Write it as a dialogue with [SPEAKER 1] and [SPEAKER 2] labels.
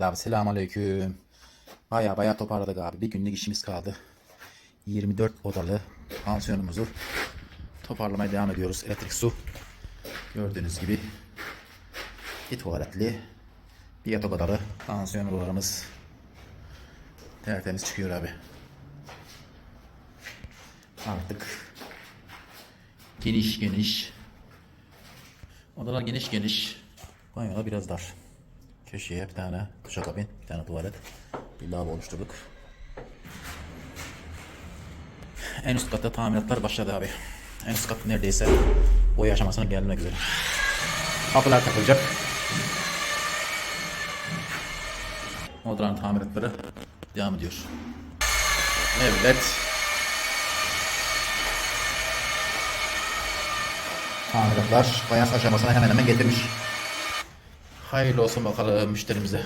[SPEAKER 1] Abi selamünaleyküm. Baya baya toparladık abi. Bir günlük işimiz kaldı. 24 odalı pansiyonumuzu toparlamaya devam ediyoruz. Elektrik su. Gördüğünüz gibi bir tuvaletli bir yatak odalı pansiyon odalarımız tertemiz çıkıyor abi. Artık geniş geniş odalar geniş geniş banyoda biraz dar. Köşeye bir tane duşakabin, bir tane tuvalet, bir lavabo oluşturduk. En üst katta tamiratlar başladı abi. En üst kat neredeyse boya aşamasına gelmek üzere. Kapılar takılacak. Odaların tamiratları devam ediyor. Evet. Tamiratlar fayans aşamasına hemen hemen getirmiş. Hayırlı olsun bakalım müşterimize.